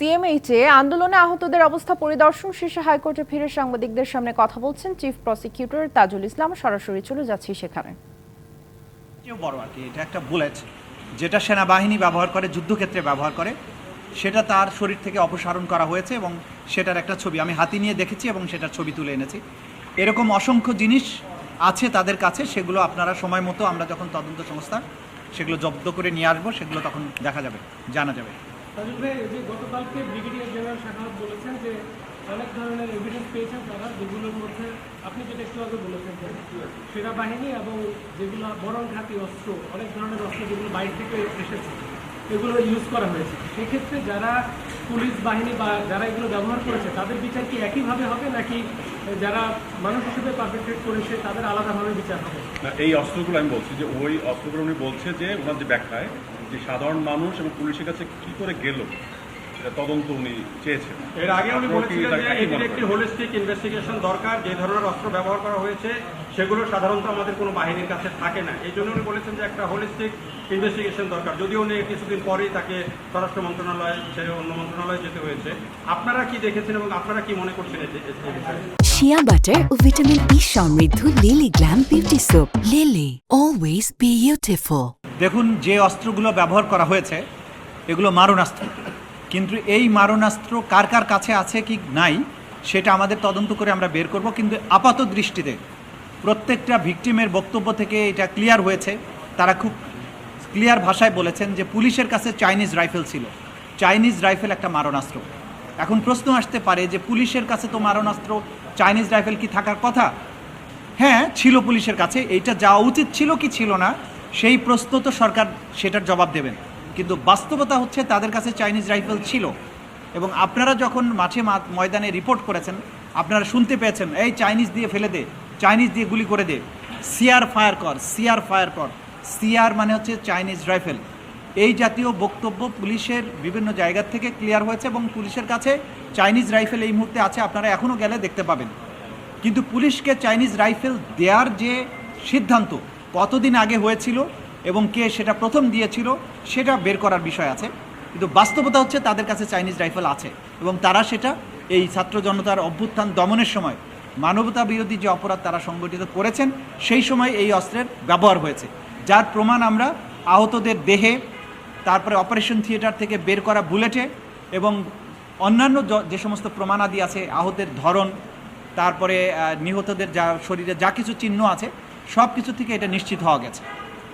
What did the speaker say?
সিএমএইচে আন্দোলনে আহতদের অবস্থা পরিদর্শন শেষে হাইকোর্টে ফিরে সাংবাদিকদের সামনে কথা বলছেন চিফ প্রসিকিউটর তাজুল ইসলাম। সরাসরি চলে যাচ্ছি সেখানে। বড় আর কি, এটা একটা বুলেট, যেটা সেনাবাহিনী ব্যবহার করে, যুদ্ধক্ষেত্রে ব্যবহার করে, সেটা তার শরীর থেকে অপসারণ করা হয়েছে এবং সেটার একটা ছবি আমি হাতি নিয়ে দেখেছি এবং সেটার ছবি তুলে এনেছি। এরকম অসংখ্য জিনিস আছে তাদের কাছে, সেগুলো আপনারা সময় মতো আমরা যখন তদন্ত সংস্থা, সেগুলো জব্দ করে নিয়ে আসব, সেগুলো তখন দেখা যাবে, জানা যাবে। তাজুল ভাই যে গতকালকে ব্রিগেডিয়ার জেনারেল শাখাওয়াত বলেছেন যে অনেক ধরনের এভিডেন্স পেয়েছেন তারা, যেগুলোর মধ্যে আপনি যেটা একটু আগে বলেছেন সেনাবাহিনী এবং যেগুলো বরং ঘাতি অস্ত্র, অনেক ধরনের অস্ত্র যেগুলো বাইরে থেকে এসেছে। এগুলো ইউজ করা হয়েছে। সেক্ষেত্রে যারা পুলিশ বাহিনী বা যারা এগুলো ব্যবহার করেছে, তাদের বিচার কি একইভাবে হবে নাকি যারা মানুষ হিসেবে পারফেক্টেড করেছে, তাদের আলাদাভাবে বিচার হবে? না, এই অস্ত্রগুলো আমি বলছি যে, ওই অস্ত্রগুলো উনি বলছে যে, ওনার যে ব্যাখ্যায় যে সাধারণ মানুষ এবং পুলিশের কাছে কি করে গেল তদন্ত উনি চেয়েছেন। এর আগে উনি বলেছিলেন যে এটির একটি হোলিস্টিক ইনভেস্টিগেশন দরকার যে ধরনের অস্ত্র ব্যবহার করা হয়েছে সেগুলো সাধারণত আমাদের কোনো বাহিনীর কাছে থাকে না। এই জন্য উনি বলেছেন যে একটা হোলিস্টিক ইনভেস্টিগেশন দরকার। যদিও উনি কিছুদিন পরেই তাকে স্বরাষ্ট্র মন্ত্রণালয় ছেড়ে অন্য মন্ত্রণালয়ে যেতে হয়েছে। আপনারা কি দেখেছেন এবং আপনারা কি মনে করছেন শিয়া বাটার ও ভিটামিন ই সমৃদ্ধ Lily glam beauty soap Lily always beautiful দেখুন যে অস্ত্রগুলো ব্যবহার করা হয়েছে এগুলো মারণাস্ত্র। কিন্তু এই মারণাস্ত্র কার কার কাছে আছে কি নাই, সেটা আমাদের তদন্ত করে আমরা বের করব। কিন্তু আপাত দৃষ্টিতে প্রত্যেকটা ভিকটিমের বক্তব্য থেকে এটা ক্লিয়ার হয়েছে। তারা খুব ক্লিয়ার ভাষায় বলেছেন যে পুলিশের কাছে চাইনিজ রাইফেল ছিল। চাইনিজ রাইফেল একটা মারণাস্ত্র। এখন প্রশ্ন আসতে পারে যে পুলিশের কাছে তো মারণাস্ত্র, চাইনিজ রাইফেল কি থাকার কথা? হ্যাঁ ছিল পুলিশের কাছে। এইটা যাওয়া উচিত ছিল কি ছিল না, সেই প্রশ্ন তো সরকার সেটার জবাব দেবেন। কিন্তু বাস্তবতা হচ্ছে তাদের কাছে চাইনিজ রাইফেল ছিল। এবং আপনারা যখন মাঠে ময়দানে রিপোর্ট করেছেন, আপনারা শুনতে পেয়েছেন, এই চাইনিজ দিয়ে ফেলে দে, চাইনিজ দিয়ে গুলি করে দে। সিআর ফায়ার কর, সিআর ফায়ার কর। সিআর মানে হচ্ছে চাইনিজ রাইফেল। এই জাতীয় বক্তব্য পুলিশের বিভিন্ন জায়গা থেকে ক্লিয়ার হয়েছে এবং পুলিশের কাছে চাইনিজ রাইফেল এই মুহূর্তে আছে, আপনারা এখনও গেলে দেখতে পাবেন। কিন্তু পুলিশকে চাইনিজ রাইফেল দেওয়ার যে সিদ্ধান্ত কতদিন আগে হয়েছিল এবং কে সেটা প্রথম দিয়েছিল, সেটা বের করার বিষয় আছে। কিন্তু বাস্তবতা হচ্ছে তাদের কাছে চাইনিজ রাইফেল আছে এবং তারা সেটা এই ছাত্র জনতার অভ্যুত্থান দমনের সময় মানবতা বিরোধী যে অপরাধ তারা সংগঠিত করেছেন, সেই সময় এই অস্ত্রের ব্যবহার হয়েছে। যার প্রমাণ আমরা আহতদের দেহে, তারপরে অপারেশন থিয়েটার থেকে বের করা বুলেটে এবং অন্যান্য যে সমস্ত প্রমাণাদি আছে আহতের ধরন, তারপরে নিহতদের যা শরীরে যা কিছু চিহ্ন আছে সব কিছু থেকে এটা নিশ্চিত হওয়া গেছে।